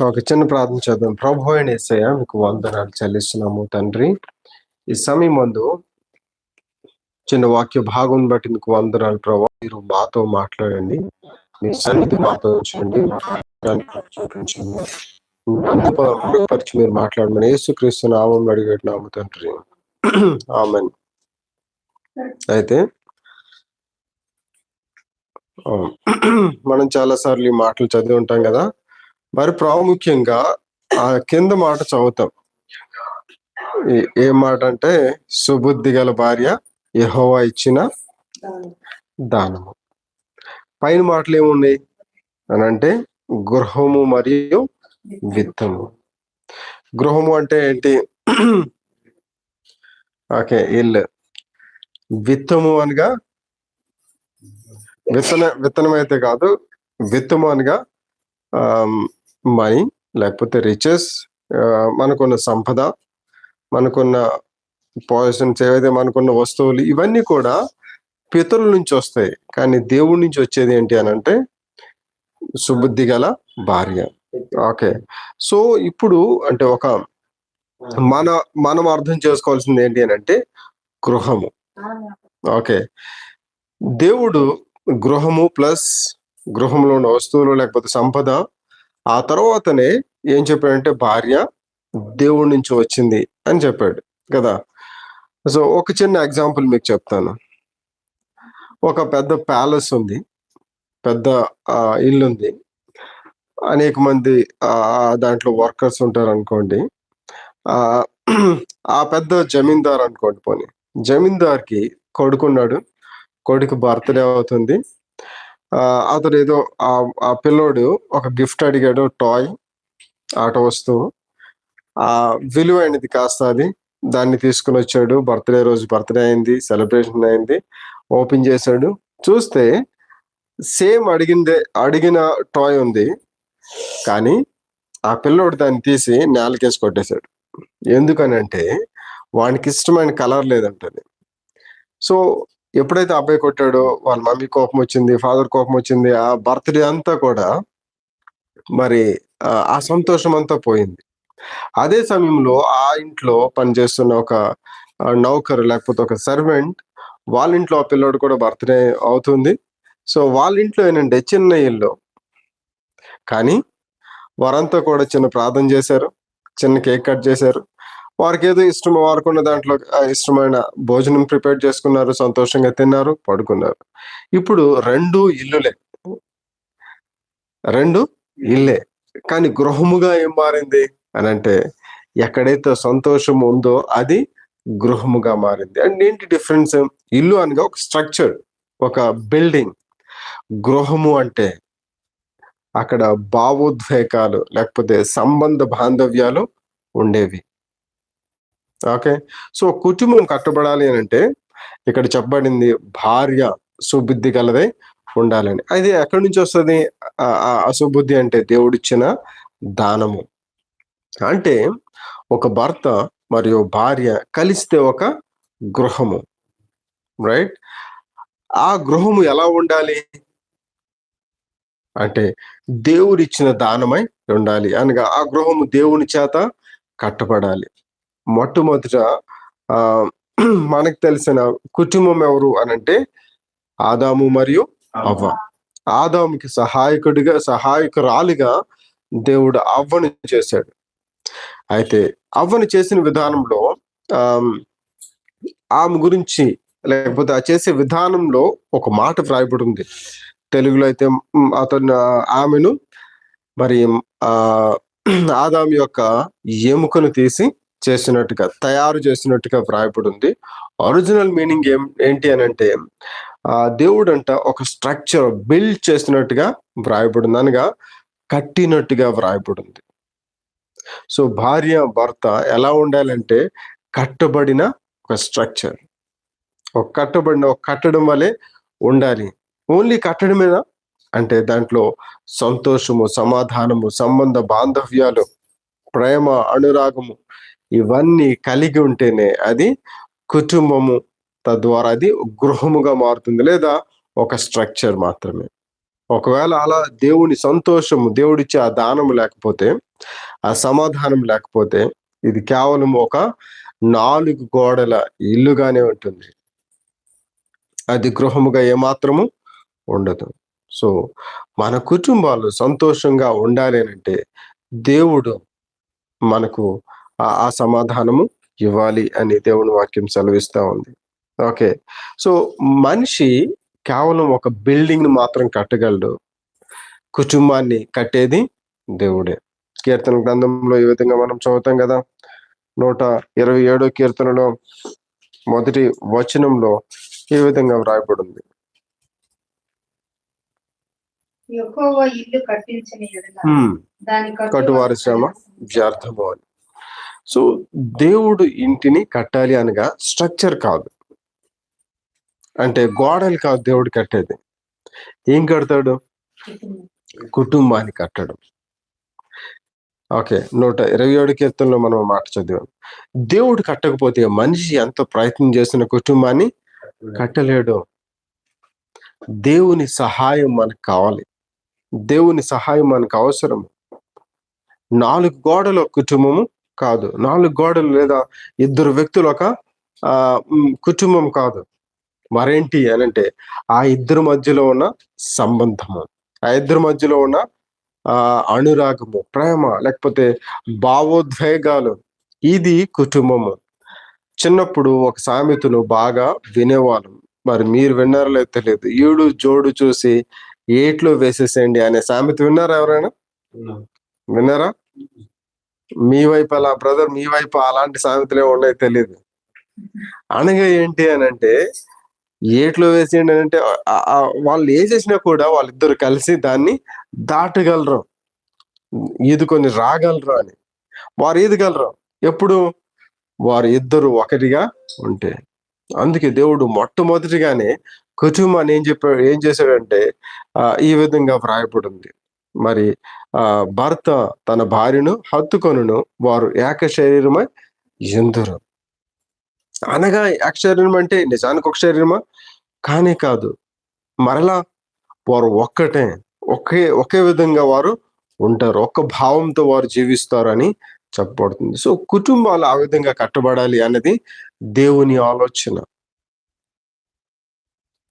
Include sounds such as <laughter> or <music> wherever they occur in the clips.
ఒక చిన్న ప్రార్థన చేద్దాం. ప్రభు అయిన యేసయ్య మీకు వందనాలు చెల్లిస్తున్నాము తండ్రి. ఈ సమయం ముందు చిన్న వాక్య భాగం బట్టి మీకు వందనాలు ప్రభావ మీరు మాతో మాట్లాడండి. మీ సన్నిధి మాతో ఉంచండి. చూపించండి పరిచి మీరు మాట్లాడమని యేసుక్రీస్తు నామం అడిగేట్టున్నాము తండ్రి. ఆమెన్. అయితే మనం చాలా సార్లు ఈ మాటలు చదివి ఉంటాం కదా. మరి ప్రాముఖ్యంగా ఆ కింద మాట చదువుతాం. ఏ- మాట అంటే సుబుద్ధి గల భార్య యహోవా ఇచ్చిన దానము. పైన మాటలు ఏమున్నాయి? అని అంటే గృహము మరియు విత్తము గృహము అంటే ఏంటి? ఓకే ఇల్లు. విత్తము అనగా విత్తన విత్తనం అయితే కాదు విత్తము అనగా మనీ లేకపోతే రిచెస్ మనకున్న సంపద మనకున్న పాజిషన్స్ ఏవైతే మనకున్న వస్తువులు ఇవన్నీ కూడా పితరుల నుంచి వస్తాయి. కానీ దేవుడి నుంచి వచ్చేది ఏంటి అని అంటే సుబుద్ధి గల భార్య. ఓకే. సో ఇప్పుడు అంటే ఒక మన మనం అర్థం చేసుకోవాల్సింది ఏంటి అని అంటే గృహము. ఓకే. దేవుడు గృహము ప్లస్ గృహంలో ఉన్న వస్తువులు లేకపోతే సంపద ఆ తర్వాతనే ఏం చెప్పాడంటే భార్య దేవుడి నుంచి వచ్చింది అని చెప్పాడు కదా? సో ఒక చిన్న ఎగ్జాంపుల్ మీకు చెప్తాను. ఒక పెద్ద ప్యాలెస్ ఉంది పెద్ద ఇల్లు ఉంది అనేక మంది దాంట్లో వర్కర్స్ ఉంటారు అనుకోండి ఆ పెద్ద జమీందార్ అనుకోండి పోనీ. జమీందార్కి కొడుకున్నాడు కొడుకు బర్త్డే అవుతుంది అతను ఏదో ఆ ఆ పిల్లోడు ఒక గిఫ్ట్ అడిగాడు టాయ్ ఆట వస్తువు. ఆ విలువైనది కాస్త అది. దాన్ని తీసుకుని వచ్చాడు. బర్త్డే రోజు బర్త్డే అయింది సెలబ్రేషన్ అయింది ఓపెన్ చేశాడు. చూస్తే సేమ్ అడిగిందే అడిగిన టాయ్ ఉంది కానీ ఆ పిల్లోడు దాన్ని తీసి నేలకేసి కొట్టేశాడు. ఎందుకనంటే వానికి ఇష్టమైన కలర్ లేదంటది. సో ఎప్పుడైతే అబ్బాయి కొట్టాడో వాళ్ళ మమ్మీ కోపం వచ్చింది ఫాదర్ కోపం వచ్చింది ఆ బర్త్డే అంతా కూడా మరి ఆ, సంతోషం అంతా పోయింది. అదే సమయంలో ఆ ఇంట్లో పనిచేస్తున్న ఒక నౌకరు లేకపోతే ఒక సర్వెంట్ వాళ్ళ ఇంట్లో ఆ పిల్లోడు కూడా బర్త్డే అవుతుంది. సో వాళ్ళ ఇంట్లో ఏంటంటే చిన్న ఇల్లు. కానీ వారంతా కూడా చిన్న ప్రార్థన చేశారు చిన్న కేక్ కట్ చేశారు. వారికి ఏదో ఇష్టం వారుకున్న దాంట్లో ఇష్టమైన భోజనం ప్రిపేర్ చేసుకున్నారు సంతోషంగా తిన్నారు పడుకున్నారు. ఇప్పుడు రెండు ఇల్లులే. రెండు ఇల్లే. కానీ గృహముగా ఏం మారింది? అని అంటే ఎక్కడైతే సంతోషం ఉందో అది గృహముగా మారింది. అండ్ ఏంటి డిఫరెన్స్? ఇల్లు అనగా ఒక స్ట్రక్చర్ ఒక బిల్డింగ్. గృహము అంటే అక్కడ భావోద్వేగాలు లేకపోతే సంబంధ బాంధవ్యాలు ఉండేవి. ఓకే. సో కుటుంబం కట్టబడాలి అని అంటే ఇక్కడ చెప్పబడింది భార్య సుబుద్ధి కలదై ఉండాలని. అది ఎక్కడి నుంచి వస్తుంది? ఆ- అసుబుద్ధి అంటే దేవుడిచ్చిన దానము. అంటే ఒక భర్త మరియు భార్య కలిస్తే ఒక గృహము. రైట్? ఆ గృహము ఎలా ఉండాలి? అంటే దేవుడిచ్చిన దానమై ఉండాలి. అనగా ఆ గృహము దేవుని చేత కట్టబడాలి. మొట్టమొదట ఆ మనకు తెలిసిన కుటుంబం ఎవరు అనంటే ఆదాము మరియు అవ్వ. ఆదాముకి సహాయకుడిగా సహాయకురాలిగా దేవుడు అవ్వను చేశాడు. అయితే అవ్వను చేసిన విధానంలో ఆమ్, ఆమె గురించి లేకపోతే ఆ చేసే విధానంలో ఒక మాట వ్రాయబడి ఉంది తెలుగులో అయితే అతను ఆమెను మరి ఆ ఆదాము యొక్క ఎముకను తీసి చేసినట్టుగా తయారు చేసినట్టుగా వ్రాయబడి ఉంది ఒరిజినల్ మీనింగ్ ఏం ఏంటి అని అంటే ఆ దేవుడు అంట ఒక స్ట్రక్చర్ బిల్డ్ చేసినట్టుగా వ్రాయబడింది. అనగా కట్టినట్టుగా వ్రాయబడింది. సో భార్య భర్త ఎలా ఉండాలంటే కట్టబడిన ఒక స్ట్రక్చర్ ఒక కట్టబడిన ఒక కట్టడం వలె ఉండాలి. ఓన్లీ కట్టడమేనా అంటే దాంట్లో సంతోషము సమాధానము సంబంధ బాంధవ్యాలు ప్రేమ అనురాగము ఇవన్నీ కలిగి ఉంటేనే అది కుటుంబము తద్వారా అది గృహముగా మారుతుంది లేదా ఒక స్ట్రక్చర్ మాత్రమే. ఒకవేళ అలా దేవుని సంతోషము దేవుడిచ్చే ఆ దానము లేకపోతే ఆ సమాధానం లేకపోతే ఇది కేవలం ఒక నాలుగు గోడల ఇల్లుగానే ఉంటుంది. అది గృహముగా ఏమాత్రము ఉండదు. సో మన కుటుంబాలు సంతోషంగా ఉండాలి అంటే దేవుడు మనకు ఆ- సమాధానము ఇవ్వాలి అని దేవుని వాక్యం సెలవిస్తా ఉంది. ఓకే. సో మనిషి కేవలం ఒక బిల్డింగ్ని మాత్రం కట్టగలడు. కుటుంబాన్ని కట్టేది దేవుడే. కీర్తన గ్రంథంలో ఈ విధంగా మనం చదువుతాం కదా. నూట ఇరవై ఏడో కీర్తనలో మొదటి వచనంలో ఈ విధంగా వ్రాయబడింది. కట్టువారి శ్రమ వ్యర్థము అని. సో దేవుడు ఇంటిని కట్టాలి అనగా స్ట్రక్చర్ కాదు. అంటే గోడలు కాదు దేవుడు కట్టేది. ఏం కడతాడు? కుటుంబాన్ని కట్టడం. ఓకే నూట ఇరవై ఏడు కీర్తనలో మనం మాట చదివాం. దేవుడు కట్టకపోతే మనిషి ఎంత ప్రయత్నం చేసిన కుటుంబాన్ని కట్టలేడు. దేవుని సహాయం మనకు కావాలి. దేవుని సహాయం మనకు అవసరం. నాలుగు గోడల కుటుంబము కాదు. నాలుగు గోడలు లేదా ఇద్దరు వ్యక్తులు ఒక కుటుంబం కాదు. మరేంటి అని అంటే ఆ ఇద్దరి మధ్యలో ఉన్న సంబంధము ఆ ఇద్దరి మధ్యలో ఉన్న ఆ అనురాగము ప్రేమ లేకపోతే భావోద్వేగాలు ఇది కుటుంబము. చిన్నప్పుడు ఒక సామెతను బాగా వినేవాళ్ళం. మరి మీరు విన్నారో లేదో తెలియదు. ఈడు జోడు చూసి ఏట్లో వేసేసేయండి అనే సామెత విన్నారా ఎవరైనా? విన్నారా? మీ వైపు అలా బ్రదర్ మీ వైపు అలాంటి సామెతలే ఉన్నాయి తెలియదు అనగా ఏంటి అని అంటే ఏట్లో వేసేయండి అని అంటే వాళ్ళు వేసేసినా కూడా వాళ్ళిద్దరు కలిసి దాన్ని దాటగలరు. ఈదుకొని రాగలరు అని. వారు ఈదగలరు ఎప్పుడు? వారు ఇద్దరు ఒకటిగా ఉంటే. అందుకే దేవుడు మొట్టమొదటిగానే కుటుంబాన్ని ఏం చెప్పాడు ఏం చేశాడంటే ఈ విధంగా వ్రాయబడింది. మరి ఆ భర్త తన భార్యను హత్తుకొనును వారు ఏక శరీరమై ఎందురు? అనగా ఏక శరీరం అంటే నిజానికి ఒక శరీరమా? కానీ కాదు. మరలా వారు ఒక్కటే ఒకే ఒకే విధంగా వారు ఉంటారు. ఒక్క భావంతో వారు జీవిస్తారని చెప్పబడుతుంది. సో కుటుంబాలు ఆ విధంగా కట్టబడాలి అన్నది దేవుని ఆలోచన.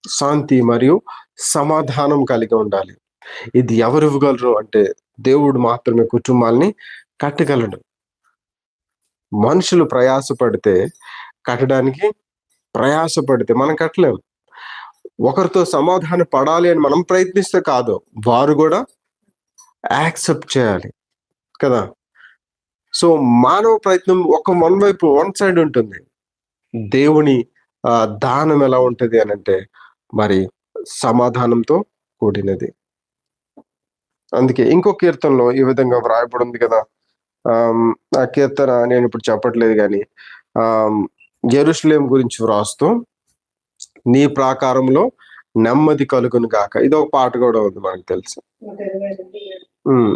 శాంతి మరియు సమాధానం కలిగి ఉండాలి. ఇది ఎవరు ఇవ్వగలరు అంటే దేవుడు మాత్రమే కుటుంబాల్ని కట్టగలడు. మనుషులు ప్రయాసపడితే కట్టడానికి ప్రయాసపడితే మనం కట్టలేం. ఒకరితో సమాధాన పడాలి అని మనం ప్రయత్నిస్తే కాదు వారు కూడా యాక్సెప్ట్ చేయాలి కదా. సో మానవ ప్రయత్నం ఒక వన్ వైపు వన్ సైడ్ ఉంటుంది. దేవుని ఆ, దానం ఎలా ఉంటుంది అని అంటే మరి సమాధానంతో కూడినది. అందుకే ఇంకో కీర్తనలో ఈ విధంగా వ్రాయబడి ఉంది కదా ఆ కీర్తన నేను ఇప్పుడు చెప్పట్లేదు కానీ ఆ జెరూసలేం గురించి వ్రాస్తూ నీ ప్రాకారంలో నెమ్మది కలుగును గాక. ఇది ఒక పాట కూడా ఉంది మనకు తెలుసు.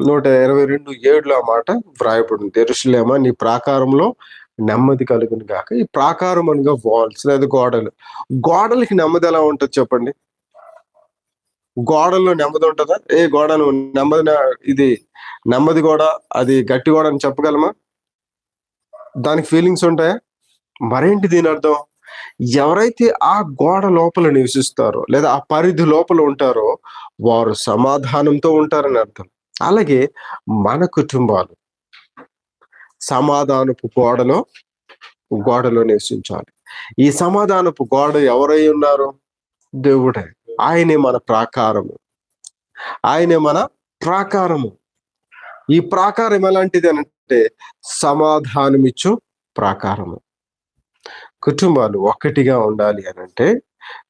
నూట ఇరవై రెండు ఏడులో ఆ మాట వ్రాయబడింది. ఎరుసలేమా నీ ప్రాకారంలో నెమ్మది కలుగును గాక. ఈ ప్రాకారం అనగా వాల్స్ లేదా గోడలు. గోడలకి నెమ్మది ఎలా ఉంటుంది చెప్పండి? గోడల్లో నెమ్మది ఉంటుందా? ఏ గోడ నెమ్మది ఇది నెమ్మది గోడ అది గట్టి గోడ అని చెప్పగలమా? దానికి ఫీలింగ్స్ ఉంటాయా? మరేంటి దీని అర్థం? ఎవరైతే ఆ గోడ లోపల నివసిస్తారో లేదా ఆ పరిధి లోపల ఉంటారో వారు సమాధానంతో ఉంటారని అర్థం. అలాగే మన కుటుంబాలు సమాధానపు గోడలో గోడలో నివసించాలి. ఈ సమాధానపు గోడ ఎవరై ఉన్నారు? దేవుడే. ఆయనే మన ప్రాకారము. ఆయనే మన ప్రాకారము. ఈ ప్రాకారం ఎలాంటిది అని అంటే సమాధానమిచ్చు ప్రాకారము. కుటుంబాలు ఒక్కటిగా ఉండాలి అనంటే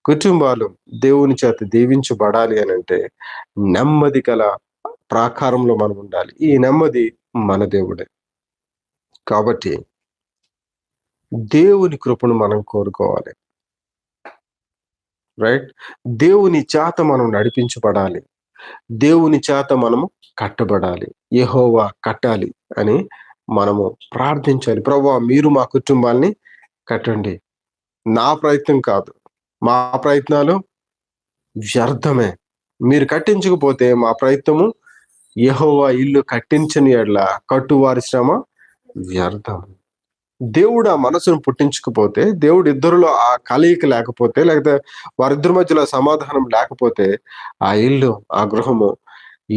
కుటుంబాలు దేవుని చేత దీవించబడాలి అని అంటే నెమ్మది గల ప్రాకారంలో మనం ఉండాలి. ఈ నెమ్మది మన దేవుడే. కాబట్టి దేవుని కృపను మనం కోరుకోవాలి. రైట్? దేవుని చేత మనం నడిపించబడాలి. దేవుని చేత మనము కట్టబడాలి. యహోవా కట్టాలి అని మనము ప్రార్థించాలి. ప్రభా మీరు మా కుటుంబాన్ని కట్టండి. నా ప్రయత్నం కాదు. మా ప్రయత్నాలు వ్యర్థమే. మీరు కట్టించకపోతే మా ప్రయత్నము యహోవా ఇల్లు కట్టించని ఎడ్ల. కట్టువారి శ్రమ వ్యర్థం. దేవుడు ఆ మనసును పుట్టించకపోతే దేవుడు ఇద్దరులో ఆ కలయిక లేకపోతే లేకపోతే వారిద్దరి మధ్యలో సమాధానం లేకపోతే ఆ ఇల్లు ఆ గృహము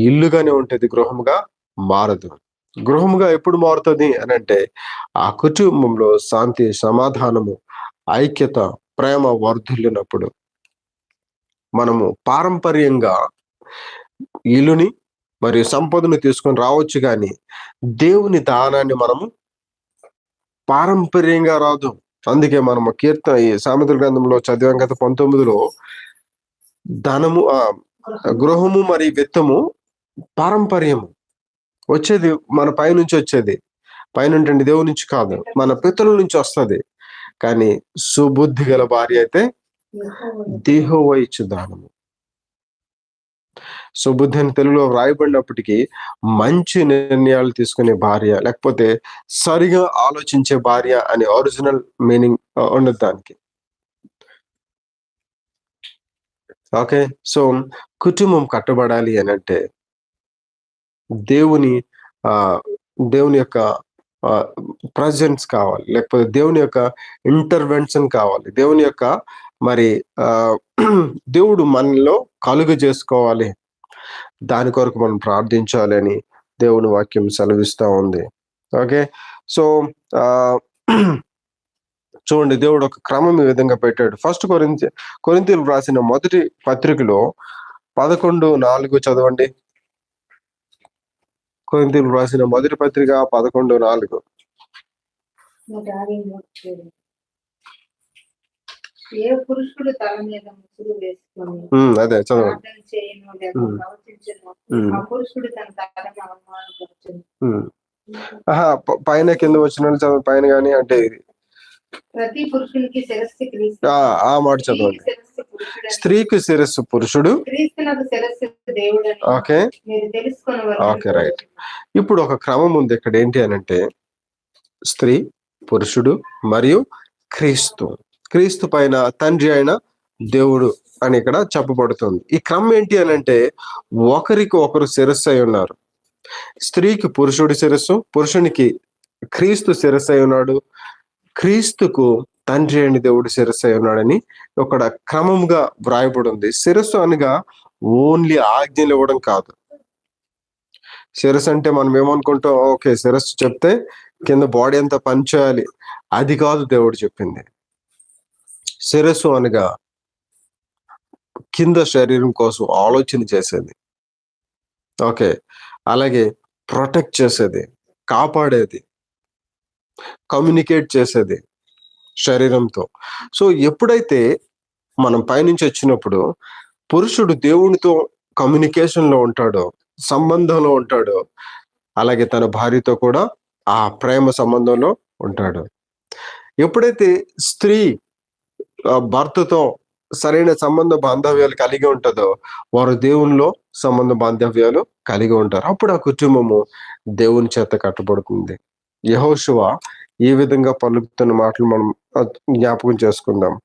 ఇల్లుగానే ఉంటుంది. గృహముగా మారదు. గృహముగా ఎప్పుడు మారుతుంది అని అంటే ఆ కుటుంబంలో శాంతి సమాధానము ఐక్యత ప్రేమ వర్ధిల్లినప్పుడు మనము పారంపర్యంగా ఇల్లుని మరియు సంపదను తీసుకొని రావచ్చు కానీ దేవుని దానాన్ని మనము పారంపర్యంగా రాదు. అందుకే మనము కీర్తన ఈ సామెతల గ్రంథంలో చదివాం కదా పంతొమ్మిదిలో. ధనము ఆ గృహము మరియు విత్తము పారంపర్యము. వచ్చేది మన పైనుంచి వచ్చేది. పైన దేవుడి నుంచి కాదు మన పితరుల నుంచి వస్తది. కానీ సుబుద్ధి గల భార్య అయితే దేహోవ ఇచ్చు దానము. సుబుద్ధి అని తెలుగులో వ్రాయబడినప్పటికీ మంచి నిర్ణయాలు తీసుకునే భార్య లేకపోతే సరిగా ఆలోచించే భార్య అనే ఒరిజినల్ మీనింగ్ ఉండదు దానికి. ఓకే సో కుటుంబం కట్టబడాలి అని అంటే దేవుని ఆ దేవుని యొక్క ప్రజెన్స్ కావాలి లేకపోతే దేవుని యొక్క ఇంటర్వెన్షన్ కావాలి. దేవుని యొక్క మరి ఆ <clears throat> దేవుడు మనలో కలుగు చేసుకోవాలి దాని కొరకు మనం ప్రార్థించాలి అని దేవుని వాక్యం సెలవిస్తూ ఉంది. ఓకే? సో చూడండి దేవుడు ఒక క్రమం ఈ విధంగా పెట్టాడు. ఫస్ట్ కొరింత కొరింతీలు రాసిన మొదటి పత్రికలో పదకొండు నాలుగు చదవండి. కొరింతీలు రాసిన మొదటి పత్రిక పదకొండు నాలుగు. ఏ పురుషుడు తల మీద ముసుగు వేసుకొని అదే చదవండి చేయను లేక. ప్రవచించను ఆ పురుషుడు తన తలను అవమానపరచును. పైన కింద వచ్చిన చదవండి పైన కానీ అంటే ఇది. ప్రతి పురుషునికి శిరస్సు క్రీస్తు. ఆ ఆ మాట చదవండి. స్త్రీకి శిరస్సు పురుషుడు. ఓకే. Okay, right. ఇప్పుడు ఒక క్రమం ఉంది ఇక్కడ ఏంటి అని అంటే స్త్రీ పురుషుడు మరియు క్రీస్తు. క్రీస్తు పైన తండ్రి అయిన దేవుడు అని ఇక్కడ చెప్పబడుతుంది. ఈ క్రమం ఏంటి అని అంటే ఒకరికి ఒకరు శిరస్సు అయి ఉన్నారు. స్త్రీకి పురుషుడి శిరస్సు పురుషునికి క్రీస్తు శిరస్సు అయి ఉన్నాడు. క్రీస్తుకు తండ్రి అయిన దేవుడు శిరస్సు అయి ఉన్నాడని ఒక క్రమంగా వ్రాయబడింది. శిరస్సు అనగా ఓన్లీ ఆజ్ఞలు ఇవ్వడం కాదు. శిరస్సు అంటే మనం ఏమనుకుంటాం? ఓకే శిరస్సు చెప్తే కింద బాడీ అంతా పని చేయాలి. అది కాదు దేవుడు చెప్పింది. శిరస్సు అనగా కింద శరీరం కోసం ఆలోచన చేసేది. ఓకే. అలాగే ప్రొటెక్ట్ చేసేది కాపాడేది కమ్యూనికేట్ చేసేది శరీరంతో. సో ఎప్పుడైతే మనం పైనుంచి వచ్చినప్పుడు పురుషుడు దేవునితో కమ్యూనికేషన్లో ఉంటాడో సంబంధంలో ఉంటాడో అలాగే తన భార్యతో కూడా ఆ ప్రేమ సంబంధంలో ఉంటాడు. ఎప్పుడైతే స్త్రీ భర్తతో సరైన సంబంధ బాంధవ్యాలు కలిగి ఉంటుందో వారు దేవునిలో సంబంధ బాంధవ్యాలు కలిగి ఉంటారు. అప్పుడు ఆ కుటుంబము దేవుని చేత కట్టబడుతుంది. యహోశివ ఈ విధంగా పలుకుతున్న మాటలు మనం జ్ఞాపకం చేసుకుందాం.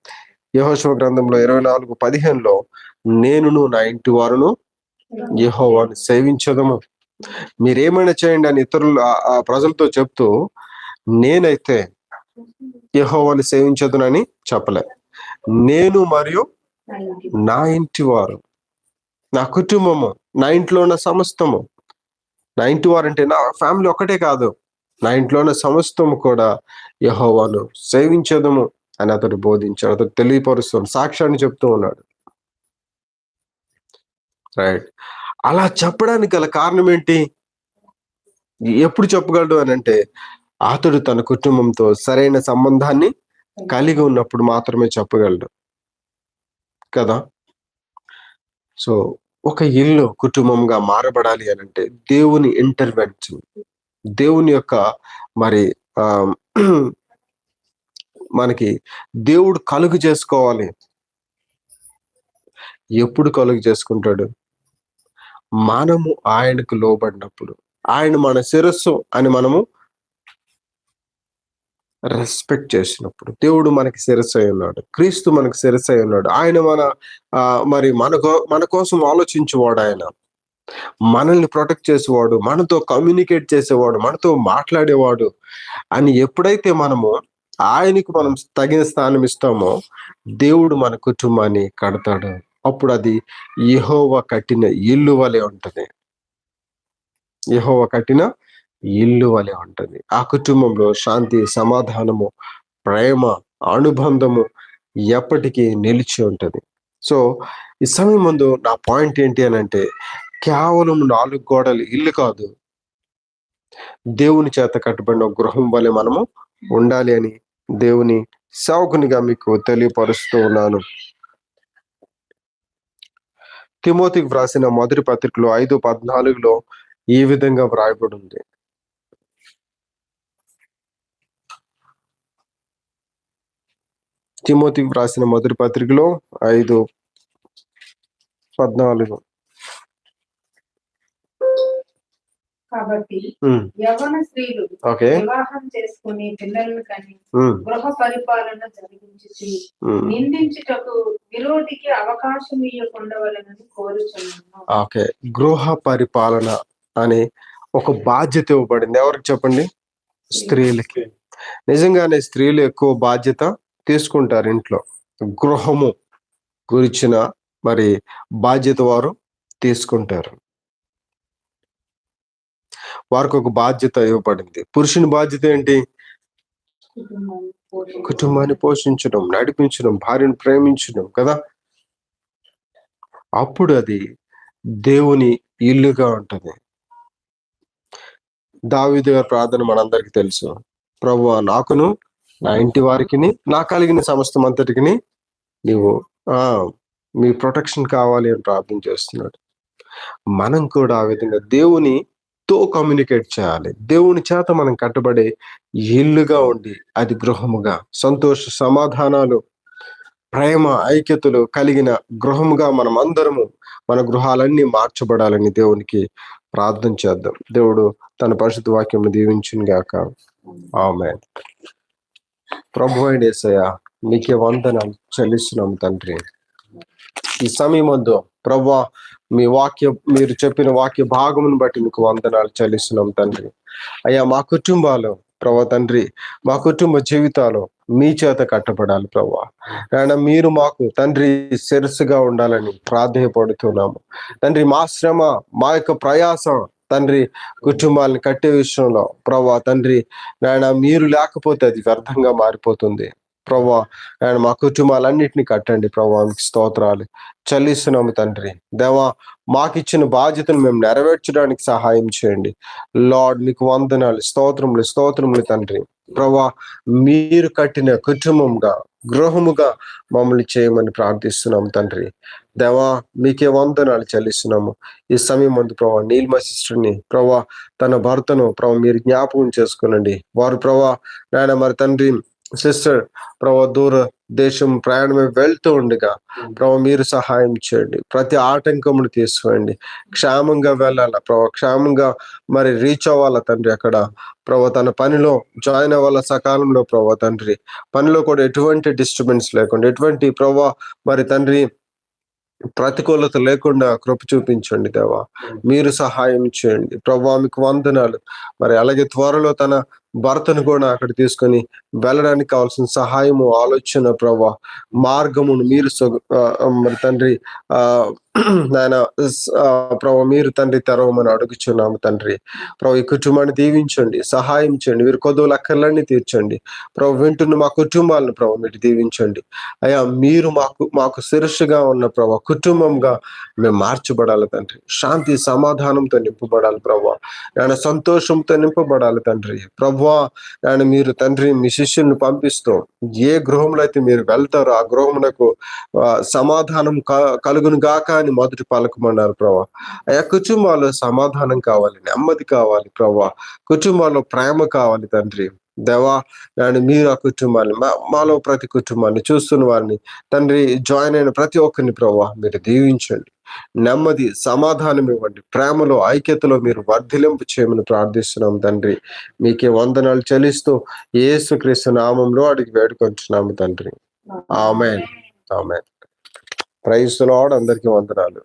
యహోశివ గ్రంథంలో ఇరవై నాలుగు పదిహేనులో నేనును నా ఇంటి వారును యహోవాను సేవించదము. మీరేమైనా చేయండి అని ఇతరులు ఆ- ప్రజలతో చెప్తూ నేనైతే యెహోవాను సేవించదునని చెప్పలే. నేను మరియు నా ఇంటి వారు. నా కుటుంబము నా ఇంట్లో ఉన్న సమస్తము. నా ఇంటి వారు అంటే నా ఫ్యామిలీ ఒకటే కాదు. నా ఇంట్లో ఉన్న సమస్తము కూడా యహోవాను సేవించదము అని అతడు బోధించాడు. అతడు తెలియపరుస్తున్నాడు సాక్ష్యాన్ని చెప్తూ ఉన్నాడు. రైట్ అలా చెప్పడానికి గల కారణం ఏంటి? ఎప్పుడు చెప్పగలడు అని అంటే అతడు తన కుటుంబంతో సరైన సంబంధాన్ని కలిగి ఉన్నప్పుడు మాత్రమే చెప్పగలడు. కదా? సో ఒక ఇల్లు కుటుంబంగా మారబడాలి అని అంటే దేవుని ఇంటర్వెన్షన్ దేవుని యొక్క మరి ఆ మనకి దేవుడు కలుగు చేసుకోవాలి. ఎప్పుడు కలుగు చేసుకుంటాడు? మనము ఆయనకు లోబడినప్పుడు. ఆయన మన శిరస్సు అని మనము రెస్పెక్ట్ చేసినప్పుడు. దేవుడు మనకి శిరసై ఉన్నాడు. క్రీస్తు మనకి శిరసై ఉన్నాడు. ఆయన మన ఆ, మరి మన మన కోసం ఆలోచించేవాడు ఆయన. మనల్ని ప్రొటెక్ట్ చేసేవాడు మనతో కమ్యూనికేట్ చేసేవాడు మనతో మాట్లాడేవాడు అని ఎప్పుడైతే మనము ఆయనకు మనం తగిన స్థానం ఇస్తామో దేవుడు మన కుటుంబాన్ని కడతాడు. అప్పుడు అది యహోవ కట్టిన ఇల్లు వలె ఉంటుంది. యహోవ కట్టిన ఇల్లు వలె ఉంటుంది. ఆ కుటుంబంలో శాంతి సమాధానము ప్రేమ అనుబంధము ఎప్పటికీ నిలిచి ఉంటుంది. సో ఈ సమయం ముందు నా పాయింట్ ఏంటి అని అంటే కేవలం నాలుగు గోడలు ఇల్లు కాదు. దేవుని చేత కట్టబడిన గృహం వలె మనము ఉండాలి అని దేవుని సేవకునిగా మీకు తెలియపరుస్తూ ఉన్నాను. తిమోతికి వ్రాసిన మొదటి పత్రికలో ఐదు పద్నాలుగులో ఈ విధంగా వ్రాయబడి ఉంది. తిమోతికి వ్రాసిన మొదటి పత్రికలో ఐదు పద్నాలుగు. కాబట్టి ఉమ్, యవన స్త్రీలు ఓకే. వివాహం చేసుకుని పిల్లలను కని ఉమ్, గృహ పరిపాలన జరిగించి ఉమ్, నిందించుటకు విరోధికి అవకాశం ఇవ్వకుండవలనని కోరుచున్నాను. ఓకే. గృహ పరిపాలన అనే ఒక బాధ్యత ఇవ్వబడింది. ఎవరికి చెప్పండి? స్త్రీలకి. నిజంగానే స్త్రీలు ఎక్కువ బాధ్యత తీసుకుంటారు ఇంట్లో. గృహము గురించిన మరి బాధ్యత వారు తీసుకుంటారు. వారికి ఒక బాధ్యత ఇవ్వబడింది. పురుషుని బాధ్యత ఏంటి? కుటుంబాన్ని పోషించడం. నడిపించడం భార్యను ప్రేమించడం కదా? అప్పుడు అది దేవుని ఇల్లుగా ఉంటుంది. దావీదు గారి ప్రార్థన మనందరికీ తెలుసు. ప్రభు నాకును నా ఇంటి వారికి నా కలిగిన సమస్తం అంతటికి నీవు ఆ మీ ప్రొటెక్షన్ కావాలి అని ప్రార్థన చేస్తున్నాడు. మనం కూడా ఆ విధంగా దేవుని తో కమ్యూనికేట్ చేయాలి. దేవుని చేత మనం కట్టబడే ఇల్లుగా ఉండి అది గృహముగా సంతోష సమాధానాలు ప్రేమ ఐక్యతలు కలిగిన గృహముగా మనం అందరము మన గృహాలన్నీ మార్చబడాలని దేవునికి ప్రార్థన చేద్దాం. దేవుడు తన పరిశుద్ధ వాక్యం దీవించును గాక ఆమె ప్రభు అయిన ఏసయ్యా నీకే వందనం చెల్లిస్తున్నాం తండ్రి. ఈ సమయం వద్దు ప్రభా మీ వాక్య మీరు చెప్పిన వాక్య భాగమును బట్టి మీకు వందనాలు చెల్లిస్తున్నాం తండ్రి. అయ్యా మా కుటుంబాలు ప్రభా తండ్రి మా కుటుంబ జీవితాలు మీ చేత కట్టబడాలి ప్రభా. ఆయన మీరు మాకు తండ్రి శిరస్సుగా ఉండాలని ప్రాధేయపడుతున్నాము. తండ్రి మా శ్రమ మా యొక్క ప్రయాసం తండ్రి కుటుంబాలను కట్టే విషయంలో ప్రభా తండ్రి నాయన మీరు లేకపోతే అది వ్యర్థంగా మారిపోతుంది. ప్రభా ఆయన మా కుటుంబాలన్నింటినీ కట్టండి ప్రభా మీకు స్తోత్రాలు. చెల్లిస్తున్నాము తండ్రి. దేవా మాకిచ్చిన బాధ్యతను మేము నెరవేర్చడానికి సహాయం చేయండి. లార్డ్ మీకు వందనాలు స్తోత్రములు స్తోత్రములు తండ్రి. ప్రభా మీరు కట్టిన కుటుంబంగా గృహముగా మమ్మల్ని చేయమని ప్రార్థిస్తున్నాము తండ్రి. దేవా మీకే వందనాలు చెల్లిస్తున్నాము. ఈ సమయం ముందు ప్రభా నీల్మ సిస్టర్ని ప్రభా తన భర్తను ప్రభా మీరు జ్ఞాపకం చేసుకునండి. వారు ప్రభా నాయన మరి తండ్రి సిస్టర్ ప్రభా దూర దేశం ప్రయాణమే వెళ్తూ ఉండగా ప్రభా మీరు సహాయం చేయండి. ప్రతి ఆటంకమును తీసుకోండి క్షేమంగా వెళ్ళాల ప్రభా? క్షేమంగా మరి రీచ్ అవ్వాల తండ్రి? అక్కడ ప్రభా తన పనిలో జాయిన్ అవ్వాల సకాలంలో ప్రభా తండ్రి? పనిలో కూడా ఎటువంటి డిస్టర్బెన్స్ లేకుండా ఎటువంటి ప్రభా మరి తండ్రి ప్రతికూలత లేకుండా కృప చూపించండి దేవా. మీరు సహాయం చేయండి. ప్రభా మీకు వందనాలు. మరి అలాగే త్వరలో తన భర్తను కూడా అక్కడ తీసుకొని వెళ్ళడానికి కావాల్సిన సహాయము ఆలోచన ప్రభా మార్గమును మీరు మరి తండ్రి ఆ నాయన ప్రభు మీరు తండ్రి తెరవమని అడుగుచున్నాము తండ్రి. ప్రభు ఈ కుటుంబాన్ని దీవించండి సహాయం చేయండి మీరు కొద్దుల అక్కర్లన్నీ తీర్చండి. ప్రభు వింటున్న మా కుటుంబాలను ప్రభు మీరు దీవించండి. అయ్యా మీరు మాకు మాకు శిరస్సుగా ఉన్న ప్రభా కుటుంబంగా మేము మార్చబడాలి తండ్రి. శాంతి సమాధానంతో నింపబడాలి ప్రభా. నాయన సంతోషంతో నింపబడాలి తండ్రి. ప్రభు నాయన మీరు తండ్రి మీ శిష్యుల్ని పంపిస్తూ ఏ గృహంలో అయితే మీరు వెళ్తారో ఆ గృహమునకు సమాధానం క- కలుగును గాక అని మొదటి పలకమన్నారు ప్రభా అయ్యా కుటుంబాల్లో సమాధానం కావాలి నెమ్మది కావాలి ప్రభా కుటుంబాల్లో ప్రేమ కావాలి తండ్రి. దేవా నాయన మీరు ఆ కుటుంబాన్ని మా మాలో ప్రతి కుటుంబాన్ని చూస్తున్న వారిని తండ్రి జాయిన్ అయిన ప్రతి ఒక్కరిని ప్రభావ మీరు దీవించండి. నెమ్మది సమాధానం ఇవ్వండి. ప్రేమలో ఐక్యతలో మీరు వర్ధిలింపు చేయమని ప్రార్థిస్తున్నాం తండ్రి. మీకే వందనాలు చెల్లిస్తూ యేసుక్రీస్తు నామంలో అడిగి వేడుకొంటున్నాము తండ్రి. ఆమెన్. ఆమెన్. ప్రైజ్ లార్డ్ అందరికీ వందనాలు.